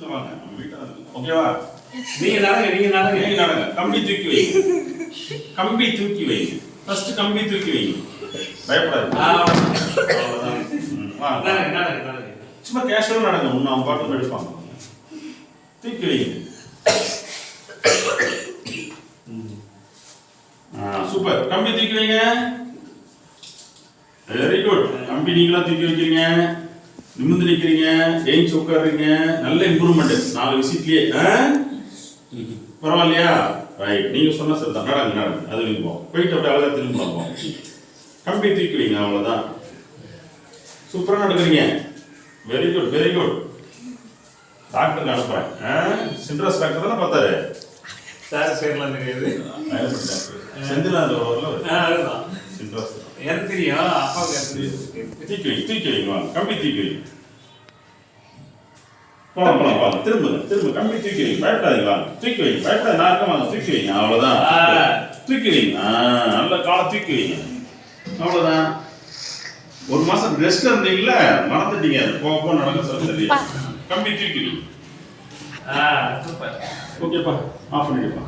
ஓகேவா நீங்க நடங்க நீங்க நடங்க. நீங்க நடங்க. கம்பி தூக்கி வைங்க கம்பி தூக்கி வைங்க ஃபர்ஸ்ட் கம்பி தூக்கி வைங்க பயப்படாது. சும்மா கேஷுவலாக நடங்க. ஒன்று அவங்க பாட்டு எடுப்பாங்க தூக்கி வைங்க ஆ சூப்பர் கம்பி தூக்கி வைங்க. வெரி குட் கம்பி நீங்களா தூக்கி வைக்கிறீங்க. நிமிர்ந்து நிற்கிறீங்க ஏஞ்சி உட்காருறீங்க நல்ல இம்ப்ரூவ்மெண்ட் நாலு விசிட்லயே ஆ? பரவாயில்லையா? ரைட் நீங்க சொன்ன சரி தான் நடங்க நடங்க. அது நீங்க போகும் போயிட்டு அப்படியே அழகா திரும்பி பார்ப்போம். கம்பி தூக்கி வைங்க அவ்வளோதான் சூப்பராக நடக்கிறீங்க. வெரி குட் வெரி குட் டாக்டருக்கு அனுப்புறேன். சின்ட்ரஸ் டாக்டர் தானே பார்த்தாரு? சார் பேர்லாம் தெரியாது. செந்திலாந்த ஆ, அதுதான். எனக்கு தெரியும். அப்பாவுக்கு தூக்கி வைங்க தூக்கி வைங்க வாங்க. கம்பி தூக்கி வைங்க போலாம் போலாம். வாங்க திரும்ப திரும்ப கம்பி தூக்கி வைங்க பயப்படாதீங்க வாங்க. தூக்கி வைங்க பயப்படாத நான் வாங்க. தூக்கி வைங்க அவ்வளோதான். தூக்கி வைங்க நல்ல காலை தூக்கி வைங்க அவ்வளோதான் ஒரு மாசம் ரெஸ்ட்ல இருந்தீங்கல்ல மறந்துட்டீங்க. போக போக நடக்க சொல்ல கம்பி தூக்கி வைங்க சூப்பர். ஓகேப்பா ஆஃப் பண்ணிடுப்பா.